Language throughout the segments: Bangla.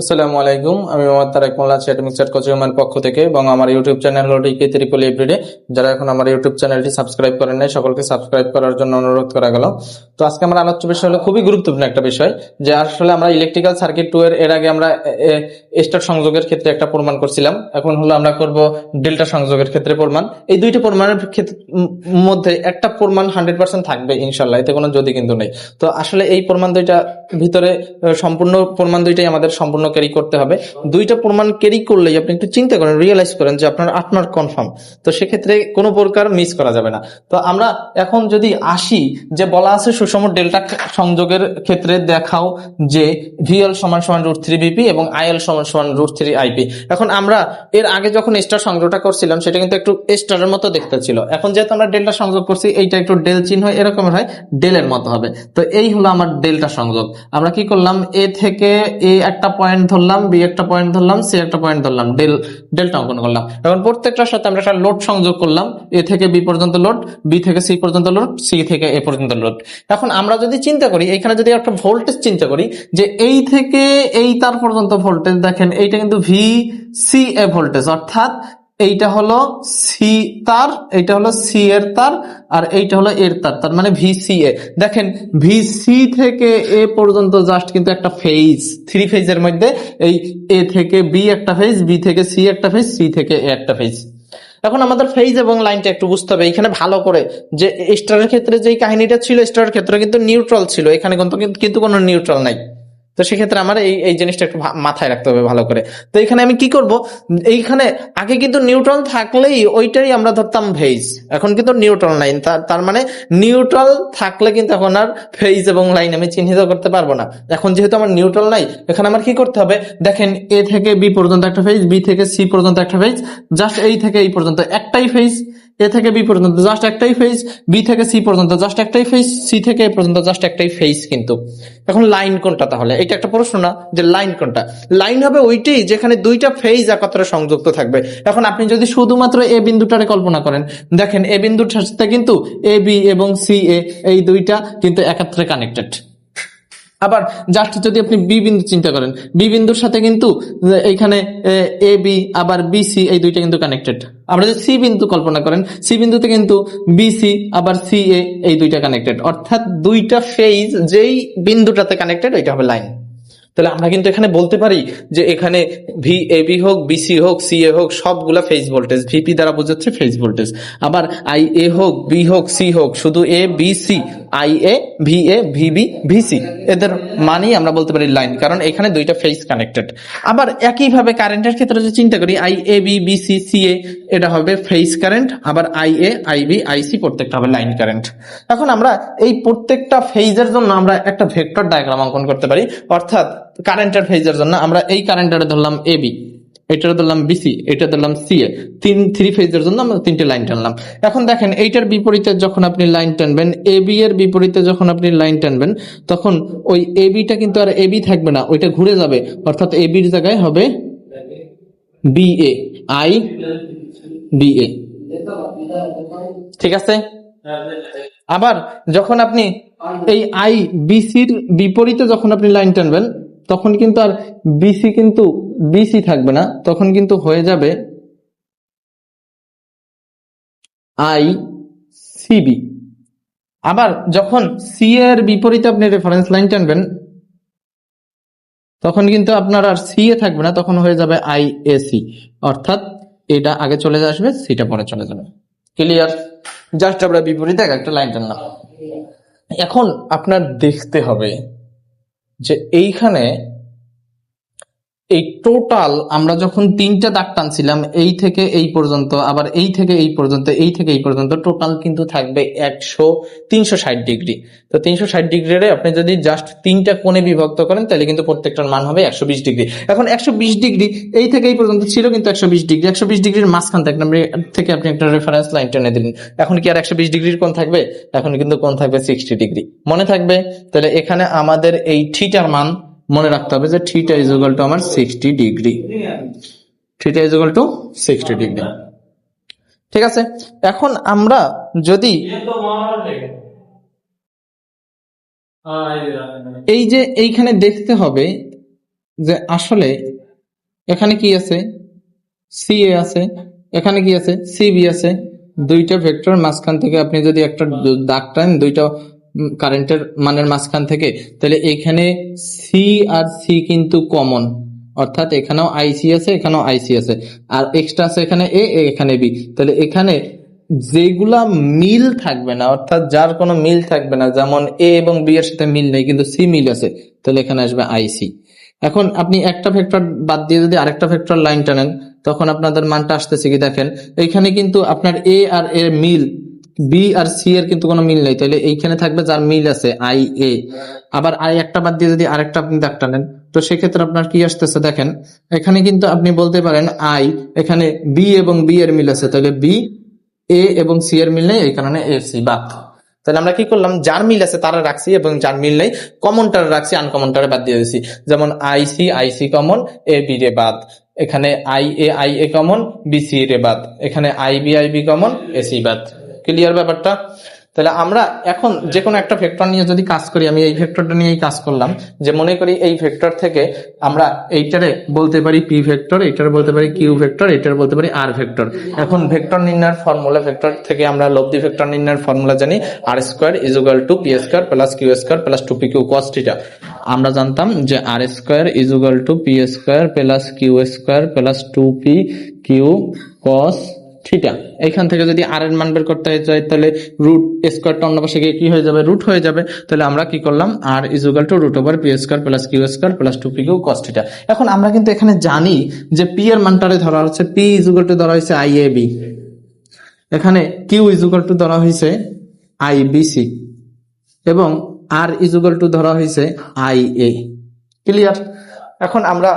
আসসালামু আলাইকুম, আমি মোহাম্মদ তারেক মোল্লা চ্যাটমিক চ্যাট কোচিংয়ের পক্ষ থেকে এবং আমার ইউটিউব চ্যানেল হলো ডিকে ত্রিপল এভরিডে যারা এখন আমার ইউটিউব চ্যানেলটি সাবস্ক্রাইব করেন নাই, সকলকে সাবস্ক্রাইব করার জন্য অনুরোধ করা গেল। তো আজকে আমার আলোচ্য বিষয় হলো খুবই গুরুত্বপূর্ণ একটা বিষয়, যে আসলে আমরা ইলেকট্রিক্যাল সার্কিট টু এর এর আগে আমরা স্টার সংযোগের ক্ষেত্রে একটা প্রমাণ করছিলাম। এখন হলো আমরা করব ডেল্টা সংযোগের ক্ষেত্রে প্রমাণ। এই দুইটা প্রমাণের মধ্যে একটা প্রমাণ হান্ড্রেড পার্সেন্ট থাকবে ইনশাল্লাহ এতে কোনো যদি কিন্তু নেই। তো আসলে এই প্রমাণ দুইটা ভিতরে সম্পূর্ণ প্রমাণ দুইটাই আমাদের সম্পূর্ণ ক্যারি করতে হবে। দুইটা প্রমাণ ক্যারি করলেই আপনি একটু চিন্তা করেন রিয়েলাইজ করেন যে আপনার আপনার কনফার্ম তো সেক্ষেত্রে কোনো প্রকার মিস করা যাবে না। তো আমরা এখন যদি আসি যে বলা আছে সুষম ডেল্টা সংযোগের ক্ষেত্রে দেখাও যে ভিএল সমান সমান রুট থ্রি বিপি এবং আইএল সমান সমান রুট থ্রি আইপি এখন আমরা এর আগে যখন স্টার সংযোগটা করছিলাম, সেটা কিন্তু একটু স্টারের মতো দেখতে ছিল। এখন যেহেতু আমরা ডেল্টা সংযোগ করছি, এইটা একটু ডেল চিহ্ন এরকম হয় ডেলের মতো হবে। তো এই হলো আমার ডেল্টা সংযোগ। আমরা কি করলাম? এ থেকে এ একটা পয়েন্ট ধরলাম বি একটা পয়েন্ট ধরলাম সি একটা পয়েন্ট ধরলাম ডেল ডেল্টা অঙ্কন করলাম। এখন প্রত্যেকটার সাথে আমরা একটা লোড সংযোগ করলাম এ থেকে বি পর্যন্ত লোড বি থেকে সি পর্যন্ত লোড সি থেকে এ পর্যন্ত লোড এখন আমরা যদি চিন্তা করি, এখানে যদি একটা ভোল্টেজ চিন্তা করি, যে এই থেকে এই তার পর্যন্ত ভোল্টেজ দেখেন এইটা কিন্তু ভি সি এ ভোল্টেজ অর্থাৎ এইটা হলো সি তার, এইটা হলো সি এর তার, আর এইটা হলো এর তার তার মানে ভিসি এ দেখেন ভিসি থেকে এ পর্যন্ত জাস্ট কিন্তু একটা ফেজ থ্রি ফেজের মধ্যে এই এ থেকে বি একটা ফেজ বি থেকে সি একটা ফেজ সি থেকে এ একটা ফেজ এখন আমাদের ফেজ এবং লাইনটা একটু বুঝতে হবে, এখানে ভালো করে যে স্টারের ক্ষেত্রে যেই কাহিনীটা ছিল স্টারের ক্ষেত্রে কিন্তু নিউট্রাল ছিল, এখানে কিন্তু কিন্তু কোনো নিউট্রাল নাই। তো সেক্ষেত্রে আমার এই এই জিনিসটা একটু মাথায় রাখতে হবে ভালো করে। তো এখানে আমি কি করব? এইখানে আগে কিন্তু নিউট্রাল থাকলেই ওইটাই আমরা ধরতাম ভেজ এখন কিন্তু নিউট্রাল লাইন। তার মানে নিউট্রাল থাকলে কিন্তু এখন আর ফেজ এবং লাইন আমি চিহ্নিত করতে পারব না। এখন যেহেতু আমার নিউট্রাল নাই, এখানে আমার কি করতে হবে? দেখেন, এ থেকে বি পর্যন্ত একটা ফেজ, বি থেকে সি পর্যন্ত একটা ফেজ, জাস্ট এই থেকে এই পর্যন্ত একটাই ফেজ। এ থেকে বি পর্যন্ত জাস্ট একটাই ফেজ বি থেকে সি পর্যন্ত জাস্ট একটাই ফেজ সি থেকে এ পর্যন্ত জাস্ট একটাই ফেজ কিন্তু। এখন লাইন কোনটা তাহলে? এটা একটা প্রশ্ন না, যে লাইন কোনটা? লাইন হবে ওইটাই যেখানে দুইটা ফেজ একত্রে সংযুক্ত থাকবে। এখন আপনি যদি শুধুমাত্র এ বিন্দুটারে কল্পনা করেন, দেখেন এ বিন্দুটার সাথে কিন্তু এ বি এবং সি এ এই দুইটা কিন্তু একাত্রে কানেক্টেড আবার জাস্ট যদি আপনি বি বিন্দু চিন্তা করেন বি বিন্দুর সাথে কিন্তু এইখানে এ বি আবার বিসি এই দুইটা কিন্তু কানেক্টেড আমরা যদি সি বিন্দু কল্পনা করেন সি বিন্দুতে কিন্তু বিসি আবার সি এ এই দুইটা কানেক্টেড অর্থাৎ দুইটা ফেজ যেই বিন্দুটাতে কানেক্টেড ওইটা হবে লাইন তাহলে আমরা কিন্তু এখানে বলতে পারি যে এখানে ভি এ বি হোক বিসি হোক সি এ হোক, সবগুলা ফেজ ভোল্টেজ ভিপি দ্বারা বোঝাচ্ছে ফেজ ভোল্টেজ আবার আই এ হোক বি হোক সি হোক, শুধু A B C I A V A V B V C এদের মানেই আমরা বলতে পারি লাইন কারণ এখানে দুইটা ফেজ কানেক্টেড আবার একইভাবে কারেন্টের ক্ষেত্রে যদি চিন্তা করি I A B B C C A এটা হবে ফেজ কারেন্ট আবার I A I B I C প্রত্যেকটা হবে লাইন কারেন্ট এখন আমরা এই প্রত্যেকটা ফেজের জন্য আমরা একটা ভেক্টর ডায়াগ্রাম অঙ্কন করতে পারি। অর্থাৎ কারেন্টের ফেজের জন্য আমরা এই কারেন্টারে ধরলাম এ বি এটা ধরলাম বিসি এটা ধরলাম সি এ। তিন থ্রি ফেজের জন্য আমরা তিনটে লাইন টানলাম। এখন দেখেন, এইটার বিপরীতে যখন আপনি লাইন টানবেন এ বি এর বিপরীতে যখন আপনি লাইন টানবেন, তখন ওই এ বিটা কিন্তু আর এ বি থাকবে না, ওইটা ঘুরে যাবে। অর্থাৎ এ বির জায়গায় হবে B A I B A ঠিক আছে? আবার যখন আপনি এই আই বিসির বিপরীতে যখন আপনি লাইন টানবেন তখন কিন্তু আর বিসি কিন্তু বিসি থাকবে না, তখন কিন্তু হয়ে যাবে আই সিবি আবার যখন সি এর বিপরীতে আপনি রেফারেন্স লাইন টানবেন, তখন কিন্তু আপনার আর সি এ থাকবে না, তখন হয়ে যাবে আই এসি অর্থাৎ এটা আগে চলে আসবে সিটা পরে চলে যাবে। ক্লিয়ার জাস্ট আমরা বিপরীতে এক একটা লাইন টানলাম। এখন আপনার দেখতে হবে যে এইখানে এই টোটাল আমরা যখন তিনটা দাগ টানছিলাম, এই থেকে এই পর্যন্ত, আবার এই থেকে এই পর্যন্ত, এই থেকে এই পর্যন্ত টোটাল কিন্তু থাকবে একশো তিনশো ষাট ডিগ্রি। তো তিনশো ষাট ডিগ্রিরে আপনি যদি জাস্ট তিনটা কোণে বিভক্ত করেন, তাহলে কিন্তু প্রত্যেকটার মান হবে একশো বিশ ডিগ্রি। এখন একশো বিশ ডিগ্রি, এই থেকে এই পর্যন্ত ছিল কিন্তু একশো বিশ ডিগ্রি। একশো বিশ ডিগ্রির মাঝখান থেকে আপনি- থেকে আপনি একটা রেফারেন্স লাইন টেনে দিলেন। এখন কি আর একশো বিশ ডিগ্রির কোণ থাকবে? এখন কিন্তু কোণ থাকবে সিক্সটি ডিগ্রি। মনে থাকবে? তাহলে এখানে আমাদের এই থিটার মান মনে রাখতে হবে যে থিটা ইজ ইকুয়াল টু আমার sixty degree theta is equal to sixty degree ঠিক আছে? এখন আমরা যদি এই যে এইখানে দেখতে হবে যে আসলে এখানে কি আছে? সি এ আছে, এখানে কি আছে? সি বি আছে। দুইটা ভেক্টর মাঝখান থেকে আপনি যদি একটা দাগ টান, দুইটা কারেন্টের মানের মাঝখান থেকে, তাহলে এখানে সি আর সি কিন্তু কমন অর্থাৎ এখানেও আইসি আছে, এখানেও আইসি আছে। আর এক্সট্রা আছে এখানে এ এখানে বি তাহলে এখানে যেগুলা মিল থাকবে না, অর্থাৎ যার কোনো মিল থাকবে না, যেমন এ এবং বি এর সাথে মিল নেই, কিন্তু সি মিল আছে, তাহলে এখানে আসবে আইসি এখন আপনি একটা ফ্যাক্টর বাদ দিয়ে যদি আরেকটা ফ্যাক্টর লাইন টানেন, তখন আপনাদের মানটা আসতেছে কি দেখেন, এখানে কিন্তু আপনার এ আর এর মিল বি আর সি এর কিন্তু কোনো মিল নেই। তাহলে এইখানে থাকবে যার মিল আছে আই এ আবার আই একটা বাদ দিয়ে যদি আরেকটা আপনি দাগ টানেন তো সেক্ষেত্রে আপনার কি আসতেছে দেখেন, এখানে কিন্তু আপনি বলতে পারেন আই এখানে বি এবং বি এর মিল আছে। তাহলে বি এ এবং সি এর মিল নেই, এই কারণে এ সি বাদ। তাহলে আমরা কি করলাম, যার মিল আছে তারা রাখছি এবং যার মিল নেই, কমনটারে রাখছি, আনকমনটারে বাদ দিয়ে দিছি যেমন আইসি আইসি কমন এ বি রে বাদ। এখানে I A I A common B C রে বাদ। এখানে I B I B common A C বাদ। ক্লিয়ার ব্যাপারটা। তাহলে আমরা এখন যে কোনো একটা ভেক্টর নিয়ে যদি কাজ করি, আমি এই ভেক্টরটা নিয়েই কাজ করলাম, যে মনে করি এই ভেক্টর থেকে আমরা এইটারে বলতে পারি পি ভেক্টর এইটার বলতে পারি কিউ ভেক্টর এইটারে বলতে পারি আর ভেক্টর এখন ভেক্টর নির্ণয়ের ফর্মুলা ভেক্টর থেকে আমরা লব্ধি ভেক্টর নির্ণয়ের ফর্মুলা জানি R square is equal to P square plus Q square plus two P Q cos theta আমরা জানতাম যে R square is equal to P square plus Q square plus two P Q cos theta এখান থেকে যদি আর এর মান বের করতে চাই তাহলে রুট স্কোয়ারটা অন্য পাশে গিয়ে কি হয়ে যাবে? রুট হয়ে যাবে। তাহলে আমরা কি করলাম? R is equal to root over P square plus Q square plus two P Q cos theta এখন আমরা কিন্তু এখানে জানি যে পি এর মানটারে ধরা হচ্ছে পি ইজুগাল টু ধরা হয়েছে আই এ বি এখানে কিউ ইজুগাল টু ধরা হয়েছে আই বি সি এবং আর ইজুগাল টু ধরা হয়েছে আই এ ক্লিয়ার এখন আমরা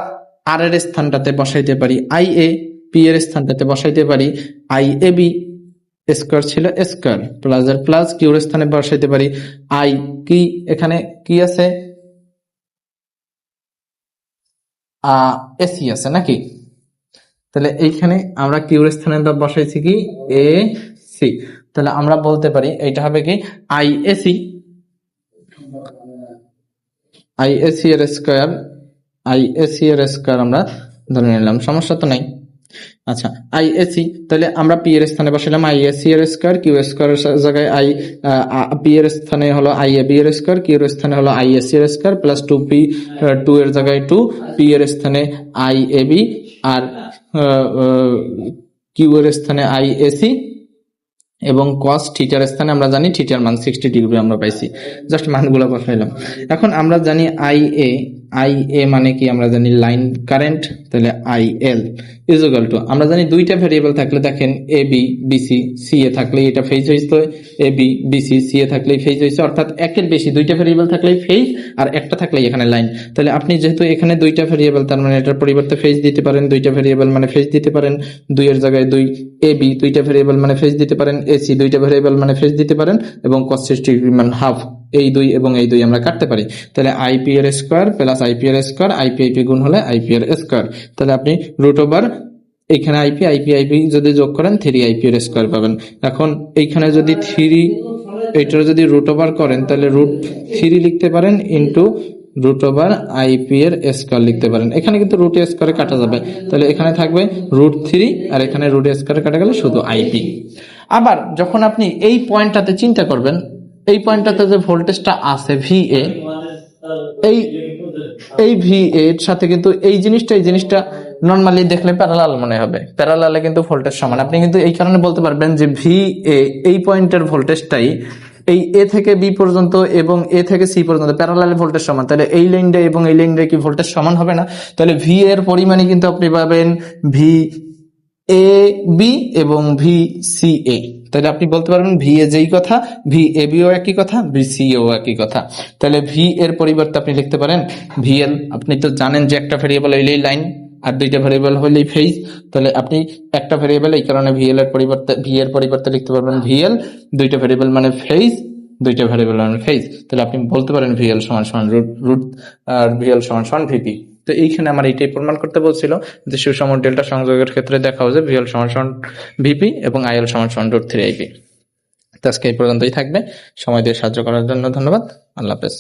আর এর স্থানটাতে বসাইতে পারি। আই এ পি এর স্থানটাতে বসাইতে পারি আই এ বি স্কোয়ার ছিল স্কোয়ার প্লাস এর প্লাস কিউর স্থানে বসাইতে পারি আই কি এখানে কি আছে এসি আছে নাকি? তাহলে এইখানে আমরা কিউর স্থানে বসাইছি কি? এ সি তাহলে আমরা বলতে পারি এটা হবে কি? আই এসি আই এসি এর স্কোয়ার আই এসি এর স্কোয়ার আমরা ধরে নিলাম, সমস্যা তো নাই। আচ্ছা আই এসি তাহলে আমরা পি এর স্থানে বসালাম আই এসি এর স্কোয়ার কিউ স্কোয়ার জায়গায় আই পি এর স্থানে হলো আই এ বি এর স্কোয়ার কিউ এর স্থানে হলো আই এসি এর square plus two P two এর জায়গায় টু পি এর স্থানে আই এ বি আর কিউ এর স্থানে আই এসি এবং কস থিটার স্থানে আমরা জানি থিটার মান সিক্সটি ডিগ্রি আমরা পাইছি। জাস্ট মানগুলো বসাইলাম। এখন আমরা জানি আই এ আই এ মানে কি? আমরা জানি লাইন কারেন্ট, তাহলে I L is equal to আমরা জানি দুইটা ভেরিয়েবল থাকলে দেখেন A B BC C A থাকলে এটা ফেজ হয়েছে A B BC C A থাকলে ফেজ হয়েছে অর্থাৎ একের বেশি দুইটা ভেরিয়েবল থাকলে ফেজ আর একটা থাকলে এখানে লাইন তাহলে আপনি যেহেতু এখানে দুইটা ভেরিয়েবল, তার মানে এটার পরিবর্তে ফেজ দিতে পারেন, দুইটা ভেরিয়েবল মানে ফেজ দিতে পারেন, দুইয়ের জায়গায় দুই এ বি দুইটা ভেরিয়েবল মানে ফেজ দিতে পারেন এসি দুইটা ভেরিয়েবল মানে ফেজ দিতে পারেন, এবং কস সিক্সটি মান হাফ এই দুই এবং এই দুই আমরা কাটতে পারি। তাহলে আইপি এর স্কোয়ার প্লাস আইপি এর স্কোয়ার আইপি আইপি গুণ হলে আইপি এর স্কোয়ার তাহলে আপনি রুট ওভার এখানে আইপি আইপি আইপি যদি যোগ করেন থ্রি আইপি এর স্কোয়ার পাবেন। এখন এইখানে যদি থ্রি এইটার যদি রুট ওভার করেন, তাহলে রুট থ্রি লিখতে পারেন ইন্টু রুট ওভার আইপি এর স্কোয়ার লিখতে পারেন। এখানে কিন্তু রুট স্কোয়ারে কাটা যাবে। তাহলে এখানে থাকবে রুট থ্রি আর এখানে রুট স্কোয়ারে কাটা গেলে শুধু আইপি আবার যখন আপনি এই পয়েন্টটাতে চিন্তা করবেন এই পয়েন্টটাতে যে ভোল্টেজটা আছে ভি এ এই এই ভি এর সাথে কিন্তু এই জিনিসটা এই জিনিসটা নর্মালি দেখলে প্যারালাল মনে হবে। প্যারালালে কিন্তু ভোল্টেজ সমান। আপনি কিন্তু এই কারণে বলতে পারবেন যে ভি এ এই পয়েন্টের ভোল্টেজটাই এই এ থেকে বি পর্যন্ত এবং এ থেকে সি পর্যন্ত প্যারালালে ভোল্টেজ সমান। তাহলে এই লাইনটা এবং এই লাইনটা কি ভোল্টেজ সমান হবে না? তাহলে ভি এর পরিমাণে কিন্তু আপনি পাবেন ভি এ বি এবং ভি সি এ তাহলে আপনি বলতে পারবেন ভি এ যেই কথা, ভি এ বিও একই কথা, ভি সি ও একই কথা। তাহলে ভি এর পরিবর্তে আপনি লিখতে পারেন, ভি এল আপনি তো জানেন যে একটা ভেরিয়েবল হইলেই লাইন, আর দুইটা ভেরিয়েবল হইলেই ফেজ। তাহলে আপনি একটা ভেরিয়েবল এই কারণে ভিএল এর পরিবর্তে, ভি এর পরিবর্তে লিখতে পারবেন ভিএল দুইটা ভেরিয়েবল মানে ফেজ, দুইটা ভেরিয়েবল মানে ফেজ। তাহলে আপনি বলতে পারেন ভিএল সমান সমান রুট রুট, আর ভিএল সমান সমান ভিপি তো এইখানে আমার এইটাই প্রমাণ করতে বলছিল যে সুষম ডেল্টা সংযোগের ক্ষেত্রে দেখা হয়েছে ভিএল সমান ভিপি এবং আইএল সমান রুট থ্রি আইপি তো আজকে এই পর্যন্তই থাকবে। সময় দিয়ে সাহায্য করার জন্য ধন্যবাদ। আল্লাহ হাফেজ।